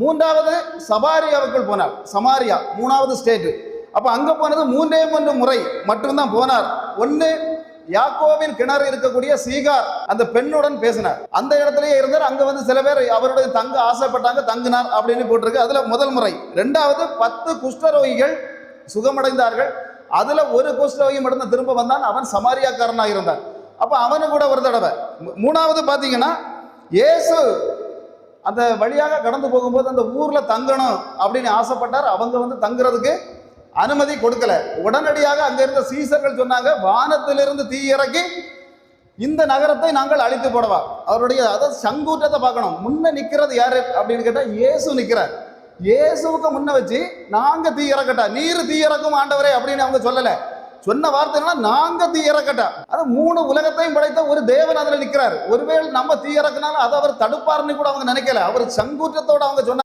மூன்றாவது சபாரியாவுக்குள் போனார். சமாரியா மூணாவது ஸ்டேட்டு. அப்போ அங்கே போனது மூன்றே மூன்று முறை மட்டும்தான் போனார். ஒன்று யாக்கோவின் கிணறு இருக்கக்கூடிய சீகார் அந்த பெண்ணுடன் பேசினார். அந்த இடத்துலயே இருந்தார். அங்க வந்து சில பேர் அவருடைய தங்க ஆசைப்பட்டாங்க தங்கினார் அப்படின்னு போட்டிருக்கு. அதுல முதல் முறை. ரெண்டாவது பத்து குஷ்டரோகிகள் சுகமடைந்தார்கள். அதுல ஒரு குஷ்டரோகி மட்டும் திரும்ப வந்தான். அவன் சமாரியாக்காரனாக இருந்தான். அப்ப அவனு கூட ஒரு தடவை. மூணாவது பாத்தீங்கன்னா இயேசு அந்த வழியாக கடந்து போகும்போது அந்த ஊரில் தங்கணும் அப்படின்னு ஆசைப்பட்டார். அவங்க வந்து தங்குறதுக்கு அனுமதி கொடுக்கல. உடனடியாக அங்கே இருந்த சீசர்கள் சொன்னாங்க வானத்திலிருந்து தீ இறக்கி இந்த நகரத்தை நாங்கள் அழித்து போடவா? அவருடைய அதாவது சங்கூற்றத்தை பார்க்கணும். முன்ன நிற்கிறது யாரு? அப்படின்னு கேட்டால் இயேசு நிற்கிறார் இயேசுவுக்கு முன்ன வச்சு நாங்கள் தீ இறக்கட்டா நீர் தீ இறக்கும் ஆண்டவரே அப்படின்னு அவங்க சொல்லலை. சொன்ன வார்த்தை நாங்க தீ இறக்கட்டா அது மூணு உலகத்தையும் படைத்த ஒரு தேவன் அதுல நிக்கிறார் ஒருவேளை நம்ம தீ இறக்குனாலும் அதை அவர் தடுப்பாருன்னு கூட அவங்க நினைக்கல. அவர் சங்கூற்றத்தோட அவங்க சொன்ன